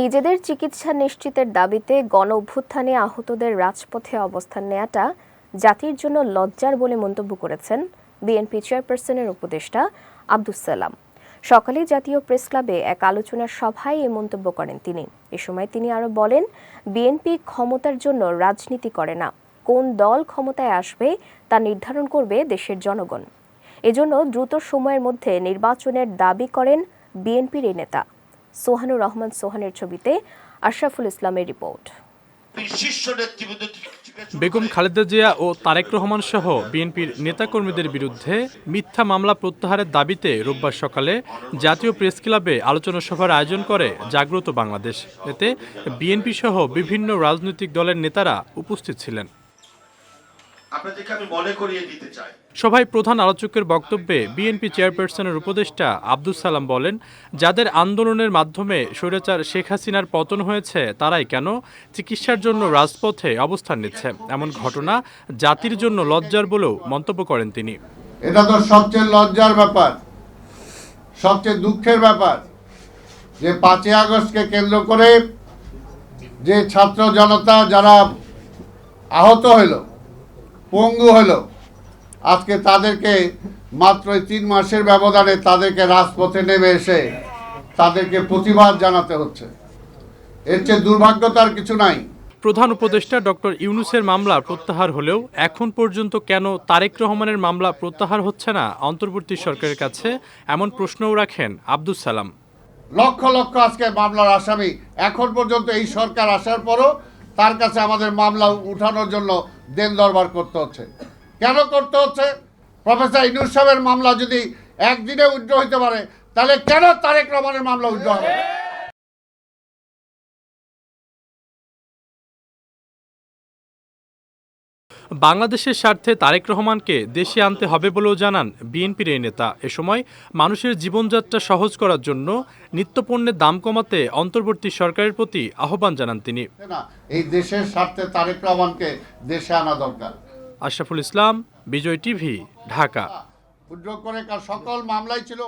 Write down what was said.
নিজেদের চিকিৎসা নিশ্চিতের দাবিতে গণ অভ্যুত্থানে আহতদের রাজপথে অবস্থান নেয়াটা জাতির জন্য লজ্জার বলে মন্তব্য করেছেন বিএনপি চেয়ারপারসনের উপদেষ্টা আব্দুস সালাম। সকালে জাতীয় প্রেস ক্লাবে এক আলোচনা সভায় এই মন্তব্য করেন তিনি। এ সময় তিনি আরও বলেন, বিএনপি ক্ষমতার জন্য রাজনীতি করে না। কোন দল ক্ষমতায় আসবে তা নির্ধারণ করবে দেশের জনগণ। এজন্য দ্রুত সময়ের মধ্যে নির্বাচনের দাবি করেন বিএনপির এই নেতা। সোহানুর রহমান সোহানের ছবিতে আশরাফুল ইসলামের রিপোর্ট। বেগম খালেদা জিয়া ও তারেক রহমান সহ বিএনপির নেতাকর্মীদের বিরুদ্ধে মিথ্যা মামলা প্রত্যাহারের দাবিতে রোববার সকালে জাতীয় প্রেস ক্লাবে আলোচনা সভার আয়োজন করে জাগ্রত বাংলাদেশ। এতে বিএনপি সহ বিভিন্ন রাজনৈতিক দলের নেতারা উপস্থিত ছিলেন। আপনাদেরকে আমি মনে করিয়ে দিতে চাই। সভায় প্রধান আলোচকের বক্তব্যে বিএনপি চেয়ারপারসনের উপদেষ্টা আব্দুস সালাম বলেন যাদের আন্দোলনের মাধ্যমে স্বৈরাচার শেখ হাসিনার পতন হয়েছে তারাই কেন চিকিৎসার জন্য রাজপথে অবস্থান নিচ্ছে? এমন ঘটনা জাতির জন্য লজ্জার বলেও মন্তব্য করেন তিনি। এটা তো সবচেয়ে লজ্জার ব্যাপার সবচেয়ে দুঃখের ব্যাপার যে পাঁচই আগস্টকে কেন্দ্র করে যে ছাত্র জনতা যারা আহত হইল পঙ্গু হইল আজকে তাদেরকে মাত্র তিন মাসের ব্যবধানে তাদেরকে রাজপথে নেমে এসে তাদেরকে প্রতিবাদ জানাতে হচ্ছে। এর চেয়ে দুর্ভাগ্যতার কিছু নাই। প্রধান উপদেষ্টা ডক্টর ইউনুসের মামলা প্রত্যাহার হলেও এখন পর্যন্ত কেন তারেক রহমানের মামলা প্রত্যাহার হচ্ছে না অন্তর্বর্তী সরকারের কাছে এমন প্রশ্নও রাখেন আব্দুস সালাম। লক্ষ লক্ষ আজকে মামলার আসামি। এখন পর্যন্ত এই সরকার আসার পরও তার কাছে আমাদের মামলা উঠানোর জন্য দেন দরবার করতে হচ্ছে। কেন করতে হচ্ছে? প্রফেসর ইনুর সাহেবের মামলা যদি একদিনে উজ্জ্ব হইতে পারে, তাহলে কেন তারেক রহমানের মামলা উজ্জ্ব হবে? বাংলাদেশের স্বার্থে তারেক রহমানকে দেশে আনতে হবে বলেও জানান বিএনপির এই নেতা। এ সময় মানুষের জীবনযাত্রা সহজ করার জন্য নিত্যপণ্যের দাম কমাতে অন্তর্বর্তী সরকারের প্রতি আহ্বান জানান তিনি। এই দেশের স্বার্থে তারেক রহমানকে দেশে আনা দরকার। আশরাফুল ইসলাম বিজয় টিভি ঢাকা। উইথড্র করে সকল মামলাই ছিল।